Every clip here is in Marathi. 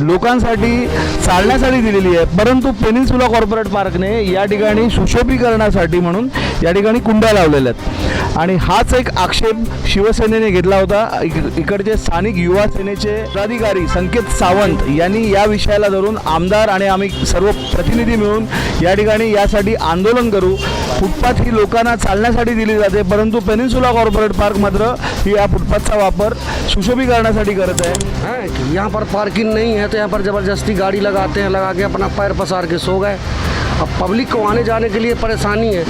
लोकांसाठी चालण्यासाठी दिलेली आहे. परंतु पेनिन्सुला कॉर्पोरेट पार्कने या ठिकाणी सुशोभीकरणासाठी म्हणून या ठिकाणी कुंड्या लावलेल्या आहेत. आणि हाच एक आक्षेप शिवसेनेने घेतला होता. इक- इकडचे स्थानिक युवा सेनेचे पदाधिकारी संकेत सावंत यांनी या विषयाला धरून आमदार आणि आम्ही सर्व प्रतिनिधी मिळून या ठिकाणी यासाठी आंदोलन करू. फुटपाथ ही लोकांना चालण्यासाठी दिली जाते परंतु पेनिन्सुला कॉर्पोरेट पार्क मात्र ही या फुटपाथचा वापर सुशोभीकरणासाठी करत आहे. यहाँ पर पार्किंग नहीं है। तो यहाँ पर ज़बरदस्ती गाड़ी लगाते हैं, लगा के अपना पैर पसार के सो गए। अब पब्लिक को आने जाने के लिए परेशानी है।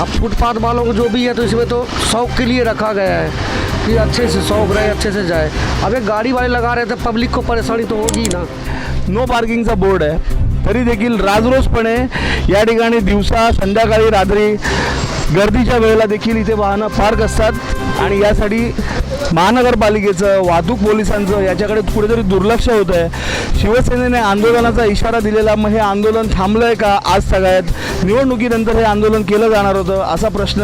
अब फुटपाथ वालों को जो भी है तो इसमें तो शौक के लिए रखा गया है कि अच्छे से शौक रहे, अच्छे से जाए। अब एक गाड़ी वाले लगा रहे थे पब्लिक को परेशानी तो होगी ना। नो पार्किंगचा बोर्ड आहे तरी देखील राजरोसपणे या ठिकाणी दिवसा, संध्याकाळी, रात्री गर्दीच्या वेळेला देखील इथे वाहनं पार्क असतात आणि यासाठी महानगरपालिकेचं वाहतूक पोलिसांचं याच्याकडे कुठेतरी दुर्लक्ष होत आहे शिवसेनेने आंदोलनाचा इशारा दिलेला मग हे आंदोलन थांबलं आहे का? आज सगळ्यात निवडणुकीनंतर हे आंदोलन केलं जाणार होतं असा प्रश्न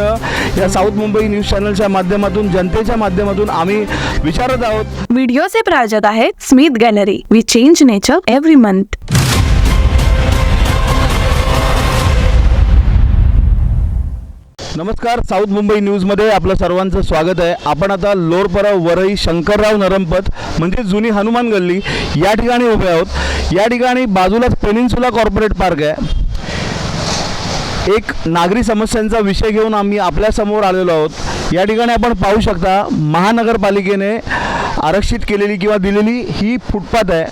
या साऊथ मुंबई न्यूज चॅनलच्या माध्यमातून जनतेच्या माध्यमातून आम्ही विचारत आहोत. व्हिडिओचे प्रायोजक आहेत Smith gallery. We change nature every month नमस्कार साऊथ मुंबई न्यूजमध्ये आपलं सर्वांचं स्वागत आहे. आपण आता लोरपरा वरई शंकरराव नरमपत म्हणजे जुनी हनुमान गल्ली या ठिकाणी उभे आहोत. या ठिकाणी बाजूलाच पेनिन्सुला कॉर्पोरेट पार्क आहे. एक नागरी समस्यांचा विषय घेऊन आम्ही आपल्यासमोर आलेलो आहोत. या ठिकाणी आपण पाहू शकता महानगरपालिकेने आरक्षित केलेली किंवा दिलेली ही फुटपाथ आहे.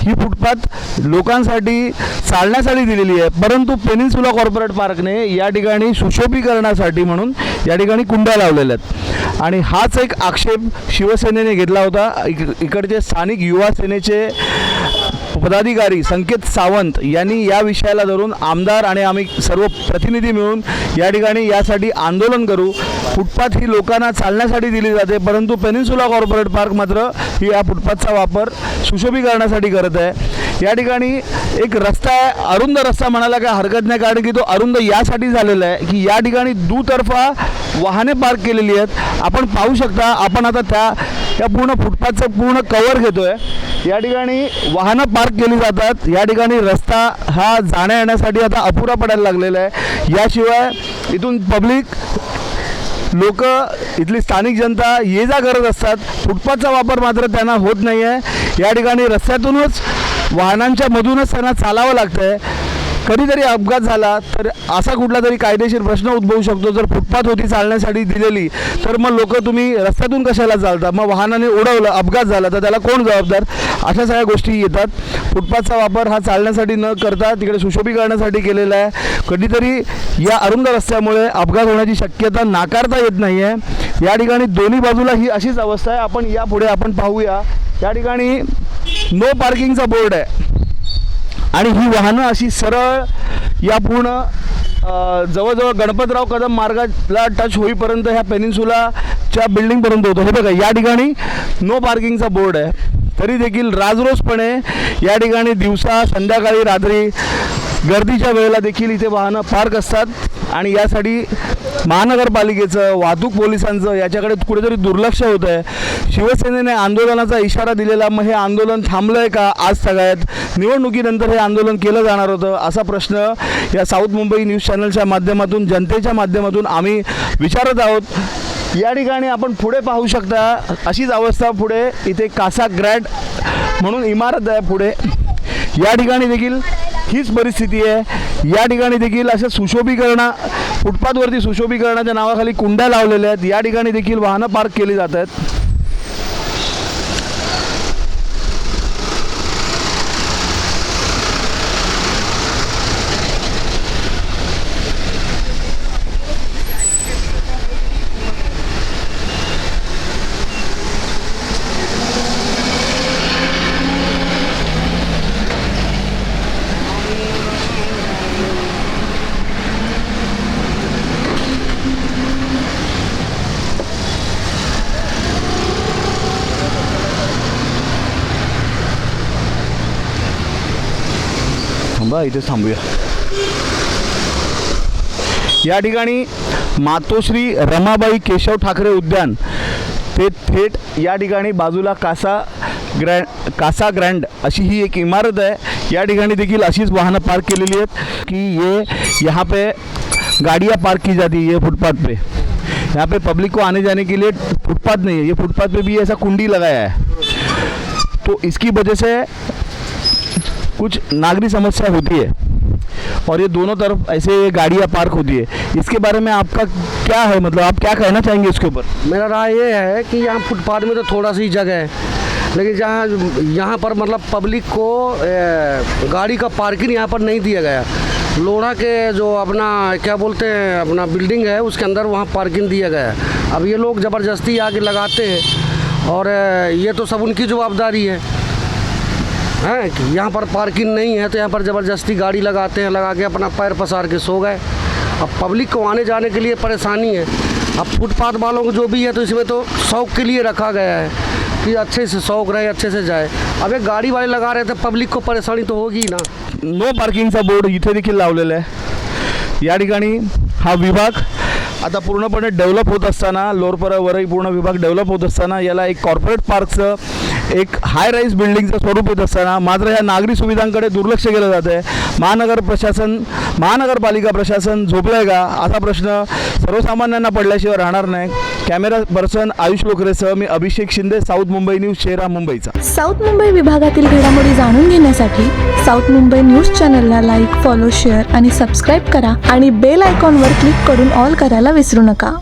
ही फुटपाथ लोकांसाठी चालण्यासाठी दिलेली आहे. परंतु पेनिन्सुला कॉर्पोरेट पार्कने या ठिकाणी सुशोभीकरणासाठी म्हणून या ठिकाणी कुंड्या लावलेल्या आहेत. आणि हाच एक आक्षेप शिवसेनेने घेतला होता. इक इकडचे स्थानिक युवा सेनेचे पदाधिकारी संकेत सावंत यांनी या विषयाला धरून आमदार आणि आम्ही सर्व प्रतिनिधी मिळून या ठिकाणी यासाठी आंदोलन करू. फुटपाथ ही लोकांना चालण्यासाठी दिली जाते परंतु पेनिन्सुला कॉर्पोरेट पार्क मात्र ही या फुटपाथचा वापर सुशोभीकरणासाठी करत आहे. या ठिकाणी एक रस्ता आहे अरुंद रस्ता म्हणायला काय हरकत नाही कारण की तो अरुंद यासाठी झालेला आहे की या ठिकाणी दुतर्फा वाहने पार्क केलेली आहेत. आपण पाहू शकता आपण आता त्या या पूर्ण फुटपाथचं पूर्ण कवर घेतो आहे या ठिकाणी वाहनं पार्क केली जातात. या ठिकाणी रस्ता हा जाण्या येण्यासाठी आता अपुरा पडायला लागलेला आहे. याशिवाय इथून पब्लिक लोक इथली स्थानिक जनता ये जा करत असतात. फुटपाथचा वापर मात्र त्यांना होत नाही आहे या ठिकाणी रस्त्यातूनच वाहनांच्या मधूनच त्यांना चालावं लागतं आहे कधीतरी अपघात झाला तर असा कुठला तरी कायदेशीर प्रश्न उद्भवू शकतो. जर फुटपाथ होती चालण्यासाठी दिलेली तर मग लोक तुम्ही रस्त्यातून कशाला चालता? मग वाहनाने उडवलं अपघात झाला तर त्याला कोण जबाबदार? अशा सगळ्या गोष्टी येतात. फुटपाथचा वापर हा चालण्यासाठी न करता तिकडे सुशोभीकरणासाठी केलेला आहे. कधीतरी या अरुंद रस्त्यामुळे अपघात होण्याची शक्यता नाकारता येत नाही आहे या ठिकाणी दोन्ही बाजूला ही अशीच अवस्था आहे. आपण यापुढे आपण पाहूया. या ठिकाणी नो पार्किंगचा बोर्ड आहे. आणि ही वाहनं अशी सरळ या पूर्ण जवळजवळ गणपतराव कदम मार्गाला टच होईपर्यंत ह्या पेनिन्सुलाच्या बिल्डिंगपर्यंत होतो. हे बघा या ठिकाणी नो पार्किंगचा बोर्ड आहे. तरी देखील राजरोसपणे या ठिकाणी दिवसा संध्याकाळी रात्री गर्दीच्या वेळेला देखील इथे वाहनं पार्क असतात. आणि यासाठी महानगरपालिकेचं वाहतूक पोलिसांचं याच्याकडे कुठेतरी दुर्लक्ष होत आहे शिवसेनेने आंदोलनाचा इशारा दिलेला मग हे आंदोलन थांबलं आहे का आज सगळ्यात? निवडणुकीनंतर हे आंदोलन केलं जाणार होतं असा प्रश्न या साऊथ मुंबई न्यूज चॅनलच्या माध्यमातून जनतेच्या माध्यमातून आम्ही विचारत आहोत. या ठिकाणी आपण पुढे पाहू शकता अशीच अवस्था पुढे इथे कासा ग्रॅड म्हणून इमारत आहे पुढे. या ठिकाणी देखील हीच परिस्थिती आहे. या ठिकाणी देखील अशा सुशोभीकरणा फुटपाथवरती सुशोभीकरणाच्या नावाखाली कुंड्या लावलेल्या आहेत. या ठिकाणी देखील वाहनं पार्क केली जात आहेत. थांबा इथे थांबूया. या ठिकाणी मातोश्री रमाबाई केशव ठाकरे उद्यान ते थेट या ठिकाणी बाजूला कासा ग्रँड कासा ग्रँड अशी ही एक इमारत आहे. या ठिकाणी देखील अशीच वाहनं पार्क केलेली आहेत की ये यहाँ पे गाड़ियाँ पार्क की जाती है ये फुटपाथ पे. यहाँ पे पब्लिक को आने जाने के लिए फुटपाथ नहीं है ये फुटपाथ पे भी ऐसा कुंडी लगाया है. तो इसकी वजह से कुछ नागरिक समस्या होती है और ये दोनों तरफ़ ऐसे गाड़ियाँ पार्क होती है। इसके बारे में आपका क्या है? मतलब आप क्या कहना चाहेंगे इसके ऊपर? मेरा राय ये है कि यहाँ फुटपाथ में तो थोड़ा सी जगह है, लेकिन जहाँ, यहाँ पर मतलब पब्लिक को गाड़ी का पार्किंग यहाँ पर नहीं दिया गया। लोढ़ा के जो अपना, क्या बोलते हैं, अपना बिल्डिंग है, उसके अंदर वहाँ पार्किंग दिया गया है। अब ये लोग ज़बरदस्ती आके लगाते हैं और ये तो सब उनकी जवाबदारी है। हैं? कि यहाँ पर पार्किंग नहीं है तो यहाँ पर ज़बरदस्ती गाड़ी लगाते हैं लगा के अपना पैर पसार के सो गए। अब पब्लिक को आने जाने के लिए परेशानी है। अब फुटपाथ वालों को जो भी है तो इसमें तो शौक के लिए रखा गया है कि अच्छे से शौक रहे अच्छे से जाए। अब एक गाड़ी वाले लगा रहे थे पब्लिक को परेशानी तो होगी ना। नो पार्किंगचा बोर्ड इथे देखील लावलेला आहे. या ठिकाणी हा विभाग आता पूर्णपणे डेव्हलप होत असताना लोरपरा वरई पूर्ण विभाग डेव्हलप होत असताना याला एक कॉर्पोरेट पार्कचं एक हाय राईज बिल्डिंगचं स्वरूप येत असताना मात्र ह्या नागरी सुविधांकडे दुर्लक्ष केलं जात आहे महानगर प्रशासन महानगरपालिका प्रशासन झोपलं आहे का? असा प्रश्न सर्वसामान्यांना पडल्याशिवाय राहणार नाही. कॅमेरा पर्सन आयुष लोकरेसह मी अभिषेक शिंदे साऊथ मुंबई न्यूज चेहरा मुंबईचा. साऊथ मुंबई विभागातील घडामोडी जाणून घेण्यासाठी साऊथ मुंबई न्यूज चॅनलला लाईक फॉलो शेअर आणि सबस्क्राईब करा आणि बेल आयकॉनवर क्लिक करून ऑल करायला विसरू नका.